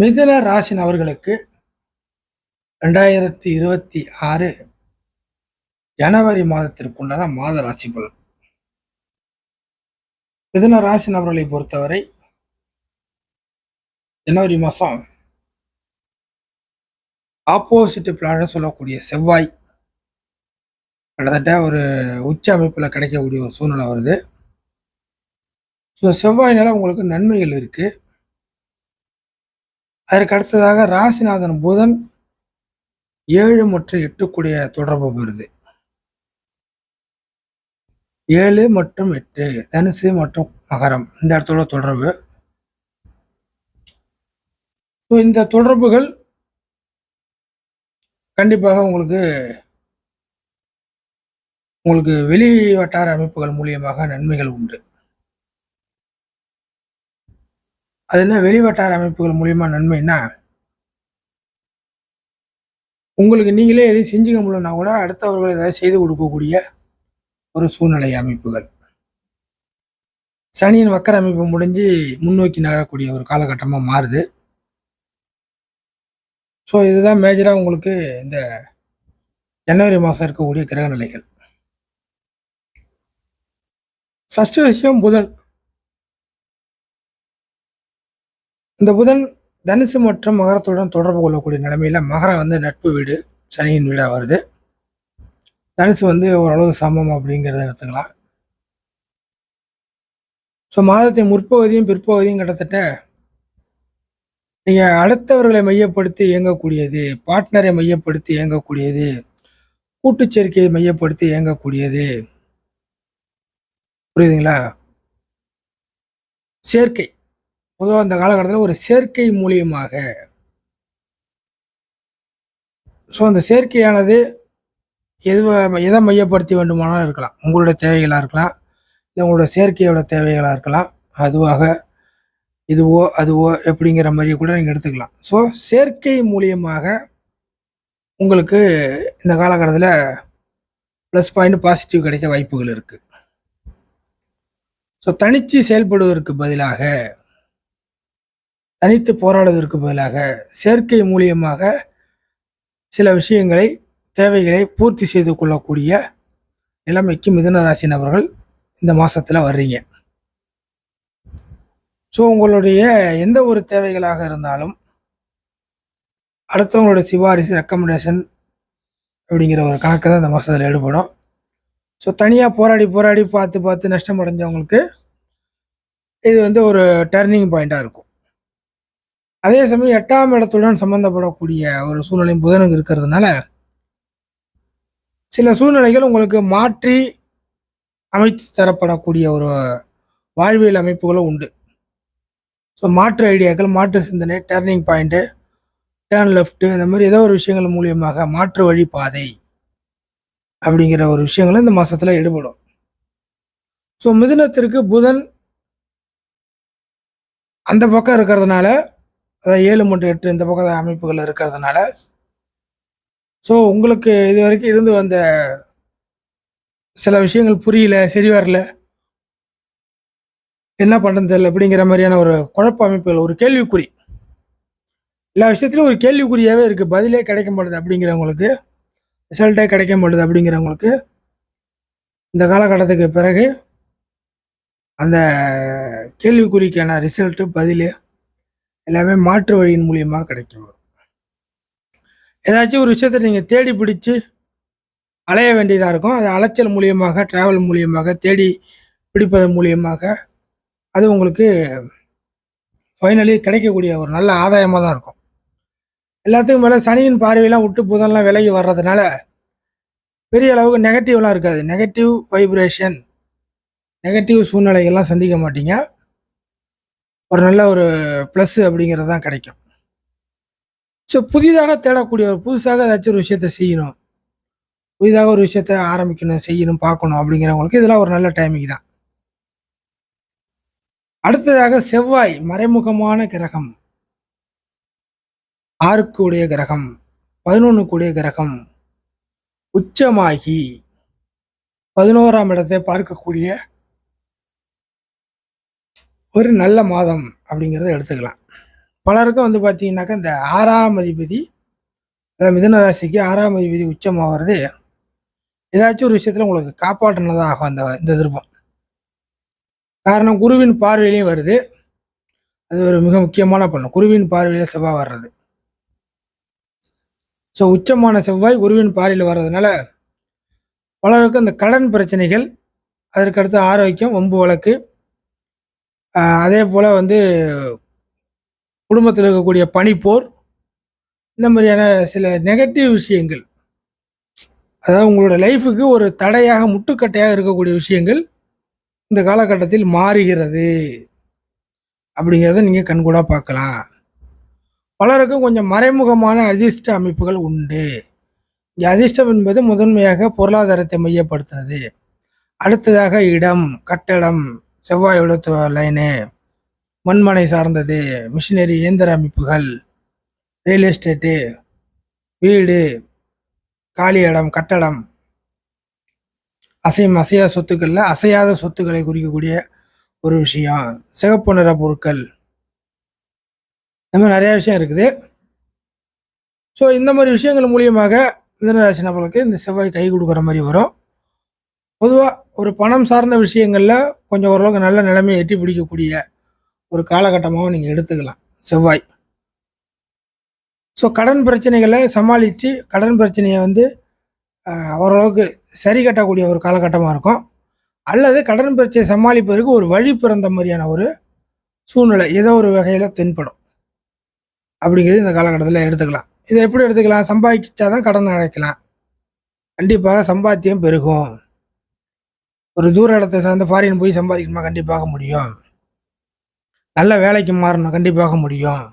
மிதுன ராசி நபர்களுக்கு ரெண்டாயிரத்தி இருபத்தி ஆறு ஜனவரி மாதத்திற்குண்டான மாத ராசி பலன். மிதுன ராசி நபர்களை பொறுத்தவரை ஜனவரி மாதம் ஆப்போசிட் பிளான சொல்லக்கூடிய செவ்வாய் கிட்டத்தட்ட ஒரு உச்ச அமைப்பில் கிடைக்கக்கூடிய ஒரு சூழ்நிலை வருது. ஸோ செவ்வாயினால் உங்களுக்கு நன்மைகள் இருக்குது அதற்கு அடுத்ததாக ராசிநாதன் புதன் ஏழு மற்றும் எட்டுக்குடிய தொடர்பு வருது ஏழு மற்றும் எட்டு தனுசு மற்றும் மகரம் இந்த இடத்துல தொடர்பு. ஸோ இந்த தொடர்புகள் கண்டிப்பாக உங்களுக்கு உங்களுக்கு வெளி வட்டார அமைப்புகள் மூலியமாக நன்மைகள் உண்டு. அது என்ன வெளிவட்டார அமைப்புகள் மூலியமா நன்மைன்னா உங்களுக்கு நீங்களே எதையும் செஞ்சுக்க முடியலன்னா கூட அடுத்தவர்கள் ஏதாவது செய்து கொடுக்கக்கூடிய ஒரு சூழ்நிலை அமைப்புகள். சனியின் வக்கர அமைப்பு முடிஞ்சு முன்னோக்கி நகரக்கூடிய ஒரு காலகட்டமாக மாறுது. ஸோ இதுதான் மேஜராக உங்களுக்கு இந்த ஜனவரி மாதம் இருக்கக்கூடிய கிரக நிலைகள் ஃபஸ்ட்டு விஷயம் புதன். இந்த புதன் தனுசு மற்றும் மகரத்துடன் தொடர்பு கொள்ளக்கூடிய நிலைமையில் மகரம் வந்து நட்பு வீடு சனியின் வீடாக வருது. தனுசு வந்து ஓரளவு சமம் அப்படிங்கிறத எடுத்துக்கலாம். ஸோ மாதத்தின் முற்பகுதியும் பிற்பகுதியும் கிட்டத்தட்ட நீங்கள் அடுத்தவர்களை மையப்படுத்தி இயங்கக்கூடியது பார்ட்னரை மையப்படுத்தி இயங்கக்கூடியது கூட்டுச்சேர்க்கையை மையப்படுத்தி இயங்கக்கூடியது. புரியுதுங்களா? சேர்க்கை. பொதுவாக அந்த காலகட்டத்தில் ஒரு சேர்க்கை மூலியமாக. ஸோ அந்த சேர்க்கையானது எது எதை மையப்படுத்தி வேண்டுமானாலும் இருக்கலாம். உங்களுடைய தேவைகளாக இருக்கலாம். இல்லை உங்களோட செயற்கையோட தேவைகளாக இருக்கலாம். அதுவாக இதுவோ அதுவோ எப்படிங்கிற மாதிரியே கூட நீங்கள் எடுத்துக்கலாம். ஸோ செயற்கை மூலியமாக உங்களுக்கு இந்த காலகட்டத்தில் ப்ளஸ் பாயிண்ட் பாசிட்டிவ் கிடைக்க வாய்ப்புகள் இருக்குது ஸோ தனிச்சு செயல்படுவதற்கு பதிலாக தனித்து போராடுவதற்கு பதிலாக செயற்கை மூலியமாக சில விஷயங்களை தேவைகளை பூர்த்தி செய்து கொள்ளக்கூடிய நிலைமைக்கு மிதுன ராசி நபர்கள் இந்த மாதத்தில் வர்றீங்க. ஸோ உங்களுடைய எந்த ஒரு தேவைகளாக இருந்தாலும் அடுத்தவங்களோட சிபாரிசு ரெக்கமெண்டேஷன் அப்படிங்கிற ஒரு கணக்கு தான் இந்த மாதத்தில் ஈடுபடும். ஸோ தனியாக போராடி போராடி பார்த்து பார்த்து நஷ்டம் அடைஞ்சவங்களுக்கு இது வந்து ஒரு டர்னிங் பாயிண்ட்டாக இருக்கும். அதே சமயம் எட்டாம் இடத்துடன் சம்பந்தப்படக்கூடிய ஒரு சூழ்நிலை புதனுக்கு இருக்கிறதுனால சில சூழ்நிலைகள் உங்களுக்கு மாற்றி அமைத்து தரப்படக்கூடிய ஒரு வாழ்வியல் அமைப்புகளும் உண்டு. ஸோ மாற்று ஐடியாக்கள் மாற்று சிந்தனை டேர்னிங் பாயிண்ட்டு டேர்ன் லெஃப்ட்டு இந்த மாதிரி ஏதோ ஒரு விஷயங்கள் மூலியமாக மாற்று வழி பாதை அப்படிங்கிற ஒரு விஷயங்களும் இந்த மாதத்தில் ஈடுபடும். ஸோ மிதுனத்திற்கு புதன் அந்த பக்கம் இருக்கிறதுனால அதாவது ஏழு மூன்று எட்டு இந்த பக்கம் அமைப்புகள் இருக்கிறதுனால. ஸோ உங்களுக்கு இது வரைக்கும் இருந்து வந்த சில விஷயங்கள் புரியல சரி வரல. என்ன பண்ணுறது தெரியல அப்படிங்கிற மாதிரியான ஒரு குழப்ப அமைப்புகள் ஒரு கேள்விக்குறி. எல்லா விஷயத்துலையும் ஒரு கேள்விக்குறியாகவே இருக்குது பதிலே கிடைக்க மாட்டுது அப்படிங்கிறவங்களுக்கு ரிசல்ட்டே கிடைக்க மாட்டுது அப்படிங்கிறவங்களுக்கு இந்த காலகட்டத்துக்கு பிறகு அந்த கேள்விக்குறிக்கான ரிசல்ட்டு பதிலே எல்லாமே மாற்று வழியின் மூலியமாக கிடைக்கும். ஏதாச்சும் ஒரு விஷயத்தை நீங்கள் தேடி பிடிச்சு அலைய வேண்டியதாக இருக்கும். அது அலைச்சல் மூலியமாக ட்ராவல் மூலியமாக தேடி பிடிப்பதன் மூலியமாக அது உங்களுக்கு ஃபைனலி கிடைக்கக்கூடிய ஒரு நல்ல ஆதாயமாக தான் இருக்கும். எல்லாத்துக்கும் மேலே சனியின் பார்வையெல்லாம் விட்டு புதன்லாம் விலகி வர்றதுனால பெரிய அளவுக்கு நெகட்டிவ்லாம் இருக்காது. நெகட்டிவ் வைப்ரேஷன் நெகட்டிவ் சூழ்நிலைகள்லாம் சந்திக்க மாட்டீங்க. ஒரு நல்ல ஒரு ப்ளஸ் அப்படிங்கிறது தான் கிடைக்கும். ஸோ புதிதாக தேடக்கூடிய ஒரு புதுசாக ஏதாச்சும் ஒரு விஷயத்த செய்யணும். புதிதாக ஒரு விஷயத்த ஆரம்பிக்கணும் செய்யணும் பார்க்கணும் அப்படிங்கிறவங்களுக்கு இதெல்லாம் ஒரு நல்ல டைமிங் தான். அடுத்ததாக செவ்வாய் மறைமுகமான கிரகம். ஆறுக்கு உடைய கிரகம் பதினொன்றுக்கு உடைய கிரகம் உச்சமாகி பதினோராம் இடத்தை பார்க்கக்கூடிய ஒரு நல்ல மாதம் அப்படிங்கிறத எடுத்துக்கலாம். பலருக்கும் வந்து பார்த்தீங்கன்னாக்கா இந்த ஆறாம் அதிபதி அதாவது மிதன ராசிக்கு ஆறாம் அதிபதி உச்சமாகிறது ஏதாச்சும் ஒரு விஷயத்தில் உங்களுக்கு காப்பாற்றினதாக ஆகும் அந்த இந்த திருப்பம் காரணம் குருவின் பார்வையிலையும் வருது. அது ஒரு மிக முக்கியமான பண்ணும் குருவின் பார்வையில் செவ்வாய் வர்றது. ஸோ உச்சமான செவ்வாய் குருவின் பார்வையில் வர்றதுனால பலருக்கும் இந்த கடன் பிரச்சனைகள் அதற்கடுத்து ஆரோக்கியம் ஒம்பு வழக்கு அதே போல் வந்து குடும்பத்தில் இருக்கக்கூடிய பனிப்போர் இந்த மாதிரியான சில நெகட்டிவ் விஷயங்கள் அதாவது உங்களோட லைஃபுக்கு ஒரு தடையாக முட்டுக்கட்டையாக இருக்கக்கூடிய விஷயங்கள் இந்த காலகட்டத்தில் மாறுகிறது. அப்படிங்கிறத நீங்கள் கண்கூடாக பார்க்கலாம். பலருக்கும் கொஞ்சம் மறைமுகமான அதிர்ஷ்ட அமைப்புகள் உண்டு. இங்கே அதிர்ஷ்டம் என்பது முதன்மையாக பொருளாதாரத்தை மையப்படுத்துறது. அடுத்ததாக இடம் கட்டடம் செவ்வாய் உலத்துவ லைனு மண்மனை சார்ந்தது மிஷினரி இயந்திர அமைப்புகள் ரியல் எஸ்டேட்டு வீடு காலி இடம் கட்டடம் அசையும் அசையாத சொத்துக்களில் அசையாத சொத்துக்களை குறிக்கக்கூடிய ஒரு விஷயம். சிகப்பு நிற பொருட்கள். இந்த மாதிரி நிறையா விஷயம் இருக்குது. ஸோ இந்த மாதிரி விஷயங்கள் மூலியமாக மிதனராசி நபர்களுக்கு இந்த செவ்வாய் கை கொடுக்குற மாதிரி வரும். பொதுவாக ஒரு பணம் சார்ந்த விஷயங்களில் கொஞ்சம் ஓரளவுக்கு நல்ல நிலைமையை எட்டி பிடிக்கக்கூடிய ஒரு காலகட்டமாகவும் நீங்கள் எடுத்துக்கலாம். செவ்வாய். ஸோ கடன் பிரச்சனைகளை சமாளித்து கடன் பிரச்சனையை வந்து ஓரளவுக்கு சரி கட்டக்கூடிய ஒரு காலகட்டமாக இருக்கும். அல்லது கடன் பிரச்சனை சமாளிப்பதற்கு ஒரு வழி பிறந்த மாதிரியான ஒரு சூழ்நிலை ஏதோ ஒரு வகையில் தென்படும். அப்படிங்கிறது இந்த காலகட்டத்தில் எடுத்துக்கலாம். இதை எப்படி எடுத்துக்கலாம்? சம்பாதிச்சாதான் கடன் அடைக்கலாம். கண்டிப்பாக சம்பாத்தியம் பெருகும். ஒரு தூர இடத்தை சார்ந்த ஃபாரின் போய் சம்பாதிக்கணுமா? கண்டிப்பாக முடியும். நல்ல வேலைக்கு மாறணும். கண்டிப்பாக முடியும்.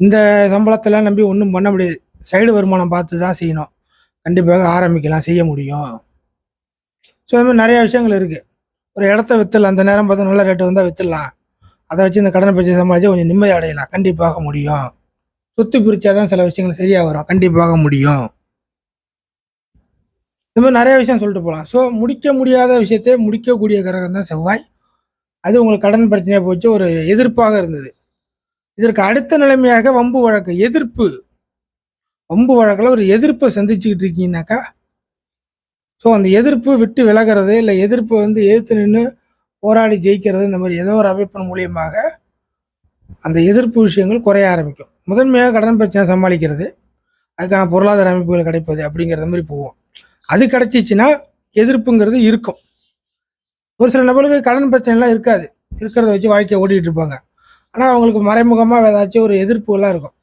இந்த சம்பளத்தெல்லாம் நம்பி ஒன்றும் பண்ண முடியாது. சைடு வருமானம் பார்த்து தான் செய்யணும். கண்டிப்பாக ஆரம்பிக்கலாம். செய்ய முடியும். ஸோ அதுமாதிரி நிறைய விஷயங்கள் இருக்குது ஒரு இடத்த விற்றுலாம் அந்த நேரம் பார்த்து நல்ல ரேட்டு வந்தால் விற்றுலாம் அதை வச்சு இந்த கடனை பிரச்சனை சமாளித்து கொஞ்சம் நிம்மதி அடையலாம். கண்டிப்பாக முடியும். சொத்து பிரித்தா தான் சில விஷயங்கள் சரியாக வரும். கண்டிப்பாக முடியும். இந்த மாதிரி நிறைய விஷயம் சொல்லிட்டு போகலாம். ஸோ முடிக்க முடியாத விஷயத்தை முடிக்கக்கூடிய கிரகம் தான் செவ்வாய். அது உங்களுக்கு கடன் பிரச்சனையாக போச்சு ஒரு எதிர்ப்பாக இருந்தது. இதற்கு அடுத்த நிலைமையாக வம்பு வழக்கு எதிர்ப்பு. வம்பு வழக்கில் ஒரு எதிர்ப்பை சந்திச்சுக்கிட்டு இருக்கீங்கன்னாக்கா ஸோ அந்த எதிர்ப்பு விட்டு விலகிறது இல்லை. எதிர்ப்பு வந்து எதிர்த்து நின்று போராடி ஜெயிக்கிறது இந்த மாதிரி ஏதோ ஒரு அமைப்பின் மூலியமாக அந்த எதிர்ப்பு விஷயங்கள் குறைய ஆரம்பிக்கும். முதன்மையாக கடன் பிரச்சனை சமாளிக்கிறது. அதுக்கான பொருளாதார அமைப்புகள் கிடைப்பது அப்படிங்கிறத மாதிரி போவோம் அது கிடச்சிச்சின்னா எதிர்ப்புங்கிறது இருக்கும். ஒரு சில நபர்களுக்கு கடன் பிரச்சனைலாம் இருக்காது. இருக்கிறத வச்சு வாழ்க்கையை ஓட்டிகிட்டு இருப்பாங்க. ஆனால் அவங்களுக்கு மறைமுகமாக ஏதாச்சும் ஒரு எதிர்ப்புகள்லாம் இருக்கும்.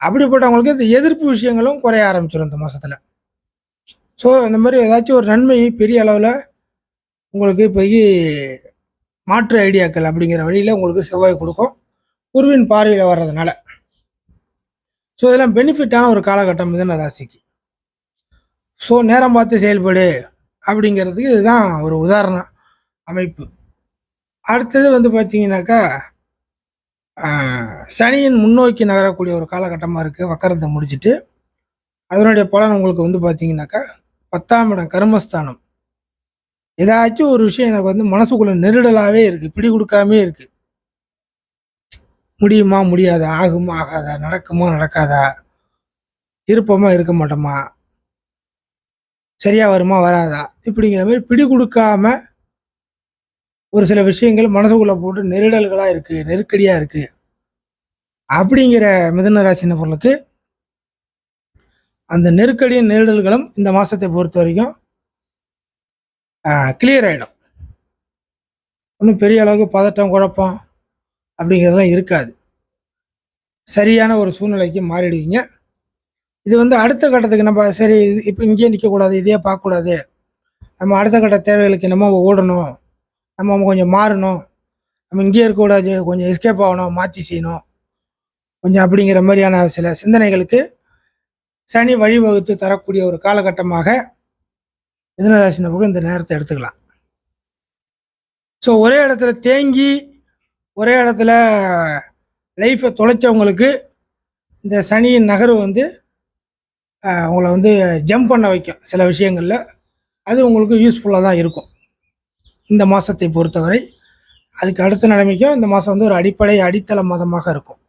அப்படிப்பட்டவங்களுக்கு இந்த எதிர்ப்பு விஷயங்களும் குறைய ஆரம்பிச்சிடும் இந்த மாதத்தில் ஸோ இந்த மாதிரி ஏதாச்சும் ஒரு நன்மை பெரிய அளவில் உங்களுக்கு இப்போதைக்கு மாற்று ஐடியாக்கள் அப்படிங்கிற வழியில் உங்களுக்கு செவ்வாய் கொடுக்கும். குருவின் பார்வையில் வர்றதுனால. ஸோ இதெல்லாம் பெனிஃபிட்டான ஒரு காலகட்டம் மிதன ராசிக்கு. ஸோ நேரம் பார்த்து செயல்படு அப்படிங்கிறதுக்கு இதுதான் ஒரு உதாரணம் அமைப்பு. அடுத்தது வந்து பார்த்தீங்கன்னாக்கா சனியின் முன்னோக்கி நகரக்கூடிய ஒரு காலகட்டமாக இருக்குது வக்கரத்தை முடிச்சுட்டு அதனுடைய பலன் உங்களுக்கு வந்து பார்த்தீங்கன்னாக்கா பத்தாம் இடம் கர்மஸ்தானம். ஏதாச்சும் ஒரு விஷயம் எனக்கு வந்து மனசுக்குள்ள நெருடலாகவே இருக்குது பிடி கொடுக்காமே இருக்குது முடியுமா முடியாதா ஆகுமா ஆகாதா நடக்குமா நடக்காதா இருப்போமா இருக்க மாட்டோமா சரியாக வருமா வராதா? இப்படிங்கிற மாதிரி பிடி கொடுக்காம ஒரு சில விஷயங்கள் மனசுக்குள்ளே போட்டு நெருடல்களாக இருக்குது நெருக்கடியாக இருக்குது அப்படிங்கிற மிதுன ராசி நபர்களுக்கு அந்த நெருக்கடியும் நெருடல்களும் இந்த மாதத்தை பொறுத்த வரைக்கும் கிளியர் ஆகிடும் ஒன்றும் பெரிய அளவுக்கு பதட்டம் குழப்பம் அப்படிங்கிறதெல்லாம் இருக்காது. சரியான ஒரு சூழ்நிலைக்கு மாறிடுவீங்க. இது வந்து அடுத்த கட்டத்துக்கு நம்ம சரி இது இப்போ இங்கேயே நிற்கக்கூடாது இதே பார்க்கக்கூடாது. நம்ம அடுத்த கட்ட தேவைகளுக்கு நம்ம ஓடணும். நம்ம கொஞ்சம் மாறணும். நம்ம இங்கேயே இருக்கக்கூடாது கொஞ்சம் எஸ்கேப் ஆகணும் மாற்றி செய்யணும். கொஞ்சம் அப்படிங்கிற மாதிரியான சில சிந்தனைகளுக்கு சனி வழிவகுத்து தரக்கூடிய ஒரு காலகட்டமாக மிதனராசி நபர்கள் இந்த நேரத்தை எடுத்துக்கலாம். ஸோ ஒரே இடத்துல தேங்கி ஒரே இடத்துல லைஃப்பை தொலைச்சவங்களுக்கு இந்த சனியின் நகர்வு வந்து உங்களை வந்து ஜம்ப் பண்ண வைக்கும் சில விஷயங்களில். அது உங்களுக்கு யூஸ்ஃபுல்லாக தான் இருக்கும். இந்த மாதத்தை பொறுத்தவரை. அதுக்கு அடுத்த நிலைமைக்கும் இந்த மாதம் வந்து ஒரு அடிப்படை அடித்தள மாதமாக இருக்கும்.